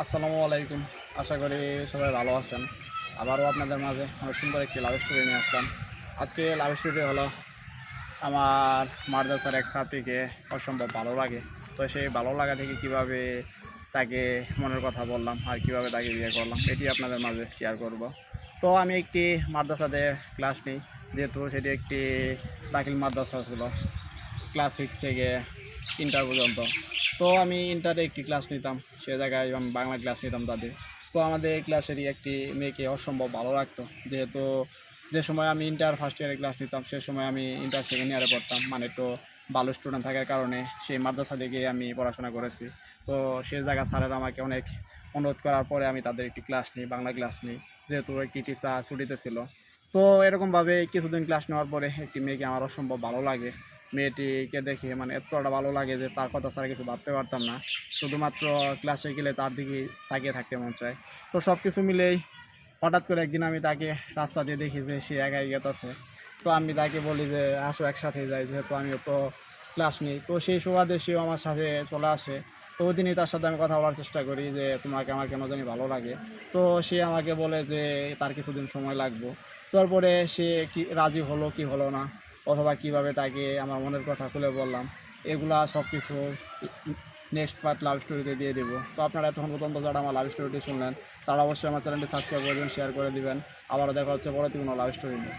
আসসালামু আলাইকুম। আশা করি সবাই ভালো আছেন। আবারও আপনাদের মাঝে অনেক সুন্দর একটি লাভ স্টোরি নিয়ে আসলাম। আজকে লাভ স্টোরি হলো আমার মাদ্রাসার এক ছাত্রীকে অসম্ভব ভালো লাগে। তো সেই ভালো লাগা থেকে কীভাবে তাকে মনের কথা বললাম আর কীভাবে তাকে বিয়ে করলাম, এটি আপনাদের মাঝে শেয়ার করব। তো আমি একটি মাদ্রাসাতে ক্লাস নিই, যেহেতু সেটি একটি দাখিল মাদ্রাসা ছিল। ক্লাস সিক্স থেকে ইন্টার পর্যন্ত। তো আমি ইন্টারে একটি ক্লাস নিতাম, সে জায়গায় আমি বাংলা ক্লাস নিতাম তাদের তো আমাদের ক্লাসেরই একটি মেয়েকে অসম্ভব ভালো লাগতো, যেহেতু যে সময় আমি ইন্টার ফার্স্ট ইয়ারে ক্লাস নিতাম, সে সময় আমি ইন্টার সেকেন্ড ইয়ারে পড়তাম মানে একটু ভালো স্টুডেন্ট থাকার কারণে সেই মাদ্রাসা থেকে আমি পড়াশোনা করেছি। তো সে জায়গা স্যারেরা আমাকে অনেক অনুরোধ করার পরে আমি তাদের একটি ক্লাস নিই, বাংলা ক্লাস নিই, যেহেতু একটি টিচার ছুটিতে ছিল। তো এরকমভাবে কিছুদিন ক্লাস নেওয়ার পরে একটি মেয়েকে আমার অসম্ভব ভালো লাগে। মেয়েটিকে দেখে মানে এতটা ভালো লাগে যে তার কথা ছাড়া কিছু ভাবতে পারতাম না। শুধুমাত্র ক্লাসে গেলে তার দিকে তাকিয়ে থাকতে মন চায়। তো সব কিছু মিলেই হঠাৎ করে একদিন আমি তাকে রাস্তা দিয়ে দেখি যে সে একাই গেতেছে। তো আমি তাকে বলি যে, আসো একসাথে যাই, যেহেতু আমিও তো ক্লাস নিই। তো সেই সুবাদে সেও আমার সাথে চলে আসে। তো ওই দিনই তার সাথে আমি কথা বলার চেষ্টা করি যে, তোমাকে আমার কেন জানি ভালো লাগে? তো সে আমাকে বলে যে, তার কিছুদিন সময় লাগবে। তারপরে সে কি, রাজি হলো কি হলো না অথবা কীভাবে তাকে আমার মনের কথা খুলে বললাম, এগুলা সব কিছু নেক্সট পার্ট লাভ স্টোরিতে দিয়ে দেবো। তো আপনারা এতক্ষণ পর্যন্ত যারা আমার লাভ স্টোরিটি শুনলেন, তারা অবশ্যই আমার চ্যানেলটি সাবস্ক্রাইব দেবেন শেয়ার করে দিবেন। আবারও দেখা হচ্ছে পরবর্তী কোনো লাভ স্টোরি নিয়ে।